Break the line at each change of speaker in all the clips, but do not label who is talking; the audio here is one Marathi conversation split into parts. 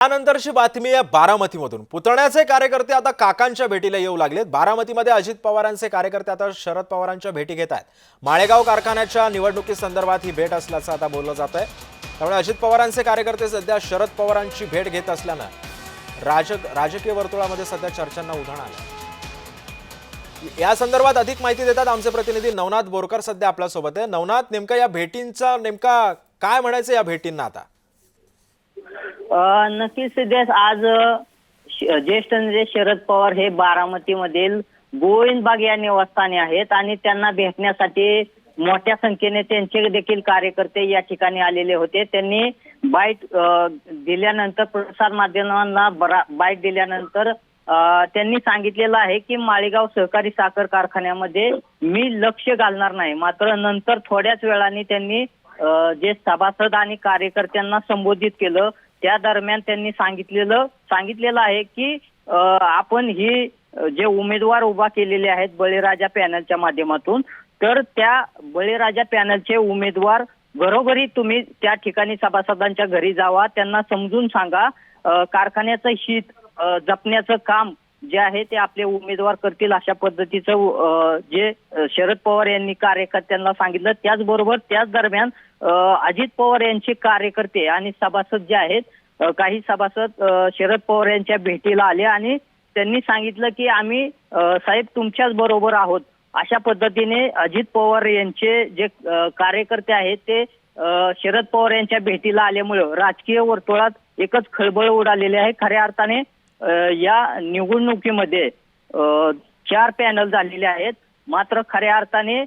त्यानंतरची बातमी आहे बारामतीमधून. पुतण्याचे कार्यकर्ते आता काकांच्या भेटीला येऊ लागलेत. बारामतीमध्ये अजित पवारांचे कार्यकर्ते आता शरद पवारांच्या भेटी घेत आहेत. माळेगाव कारखान्याच्या निवडणुकीसंदर्भात ही भेट असल्याचं आता बोललं जात आहे. त्यामुळे अजित पवारांचे कार्यकर्ते सध्या शरद पवारांची भेट घेत असल्यानं राज राजकीय वर्तुळामध्ये सध्या चर्चांना उधाण आलं या संदर्भात अधिक माहिती देतात आमचे प्रतिनिधी नवनाथ बोरकर सध्या आपल्यासोबत आहे. नवनाथ नेमका या भेटींचा नेमका काय म्हणायचं या भेटींना आता?
नक्कीच सिद्धेश आज ज्येष्ठ नेते शरद पवार हे बारामतीमधील गोविंदबाग या निवासस्थानी आहेत आणि त्यांना भेटण्यासाठी मोठ्या संख्येने त्यांचे देखील कार्यकर्ते या ठिकाणी आलेले होते. त्यांनी बाईट दिल्यानंतर प्रसार माध्यमांना बरा बाईट दिल्यानंतर त्यांनी सांगितलेलं आहे की माळेगाव सहकारी साखर कारखान्यामध्ये मी लक्ष घालणार नाही. मात्र नंतर थोड्याच वेळाने त्यांनी जे सभासद आणि कार्यकर्त्यांना संबोधित केलं त्या दरम्यान त्यांनी सांगितलेलं सांगितलेलं आहे की आपण ही जे उमेदवार उभा केलेले आहेत बळीराजा पॅनलच्या माध्यमातून तर त्या बळीराजा पॅनलचे उमेदवार घरोघरी तुम्ही त्या ठिकाणी सभासदांच्या घरी जावा त्यांना समजून सांगा कारखान्याचं हित जपण्याचं काम जे आहे ते आपले उमेदवार करतील अशा पद्धतीचं जे शरद पवार यांनी कार्यकर्त्यांना सांगितलं. त्याचबरोबर त्याच दरम्यान अजित पवार यांचे कार्यकर्ते आणि सभासद जे आहेत काही सभासद शरद पवार यांच्या भेटीला आले आणि त्यांनी सांगितलं की आम्ही साहेब तुमच्याच बरोबर आहोत. अशा पद्धतीने अजित पवार यांचे जे कार्यकर्ते आहेत ते शरद पवार यांच्या भेटीला आल्यामुळे राजकीय वर्तुळात एकच खळबळ उडालेली आहे. खऱ्या अर्थाने या निवडणुकीमध्ये चार पॅनल झालेले आहेत. मात्र खऱ्या अर्थाने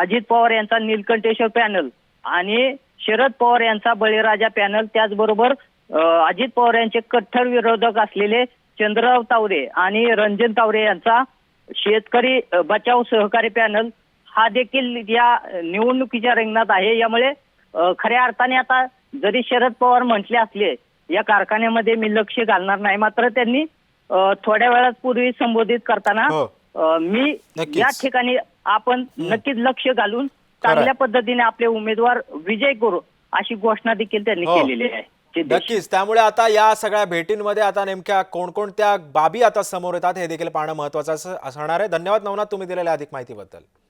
अजित पवार यांचा नीलकंठेश्वर पॅनल आणि शरद पवार यांचा बळीराजा पॅनल त्याचबरोबर अजित पवार यांचे कट्टर विरोधक असलेले चंद्रराव तावरे आणि रंजन तावरे यांचा शेतकरी बचाव सहकारी पॅनल हा देखील या निवडणुकीच्या रिंगणात आहे. यामुळे खऱ्या अर्थाने आता जरी शरद पवार म्हटले असले या कारखान्यामध्ये मी लक्ष घालणार नाही मात्र त्यांनी थोड्या वेळात पूर्वी संबोधित करताना
हो.
मी. या ठिकाणी आपण नक्कीच लक्ष घालून चांगल्या पद्धतीने आपले उमेदवार विजय करू अशी घोषणा देखील त्यांनी
हो.
केलेली आहे.
नक्कीच त्यामुळे आता या सगळ्या भेटींमध्ये आता नेमक्या कोणकोणत्या बाबी आता समोर येतात हे देखील पाहणं महत्वाचं असं- असणार आहे धन्यवाद नवनाथ तुम्ही दिलेल्या अधिक माहितीबद्दल